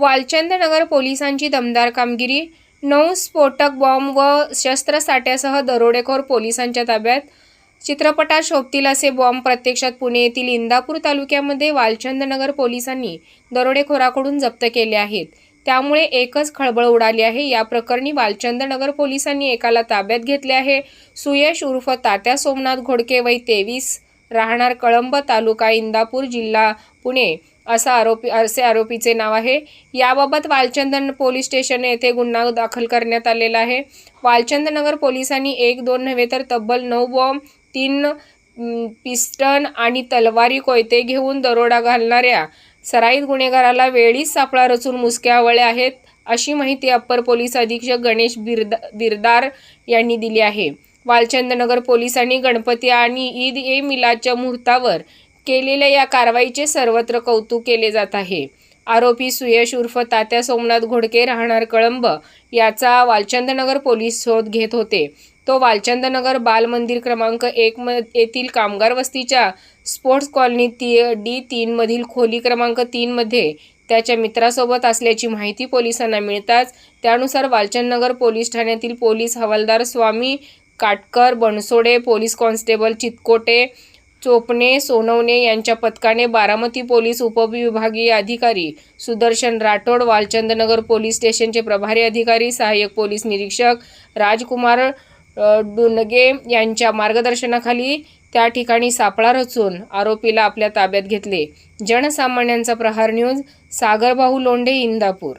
वालचंदनगर पोलिसांची दमदार कामगिरी नऊ स्फोटक बॉम्ब व शस्त्रसाठ्यासह दरोडेखोर पोलिसांच्या ताब्यात. चित्रपटात शोभतील असे बॉम्ब प्रत्यक्षात पुणे येथील इंदापूर तालुक्यामध्ये वालचंदनगर पोलिसांनी दरोडेखोराकडून जप्त केले आहेत. त्यामुळे एकच खळबळ उडाली आहे. या प्रकरणी वालचंदनगर पोलिसांनी एकाला ताब्यात घेतले आहे. सुयश उर्फ तात्या सोमनाथ घोडके वय तेवीस राहणार कळंब तालुका इंदापूर जिल्हा पुणे असा आरोपी असे आरोपीचे नाव आहे. याबाबत वालचंदन पोलीस स्टेशन येथे गुन्हा दाखल करण्यात आलेला आहे. वालचंदनगर पोलिसांनी एक दोन नव्हे तर तब्बल नऊ बॉम्ब तीन पिस्टन आणि तलवारी कोयते घेऊन दरोडा घालणाऱ्या सराईत गुन्हेगाराला वेळीच सापळा रचून मुसक्या आहेत अशी माहिती अप्पर पोलीस अधीक्षक गणेश बिरद बिरदार यांनी दिली आहे. वालचंदनगर पोलिसांनी गणपती आणि ईद ए मिलादच्या मुहूर्तावर केलेल्या या कारवाईचे सर्वत्र कौतुक केले जात आहे. आरोपी सुयश उर्फ तात्या सोमनाथ घोडके राहणार कळंब याचा वालचंदनगर पोलीस शोध घेत होते. तो वालचंदनगर बाल मंदिर क्रमांक एक म येथील कामगार वस्तीच्या स्पोर्ट्स कॉलनी ती डी तीनमधील खोली क्रमांक तीनमध्ये त्याच्या मित्रासोबत असल्याची माहिती पोलिसांना मिळताच त्यानुसार वालचंदनगर पोलीस ठाण्यातील पोलीस हवालदार स्वामी काटकर बनसोडे पोलीस कॉन्स्टेबल चितकोटे चोपणे सोनवणे यांच्या पथकाने बारामती पोलीस उपविभागीय अधिकारी सुदर्शन राठोड वालचंदनगर पोलीस स्टेशनचे प्रभारी अधिकारी सहाय्यक पोलीस निरीक्षक राजकुमार डुनगे यांच्या मार्गदर्शनाखाली त्या ठिकाणी सापळा रचून आरोपीला आपल्या ताब्यात घेतले. जनसामान्यांचा प्रहार न्यूज सागरबाहू लोंढे इंदापूर.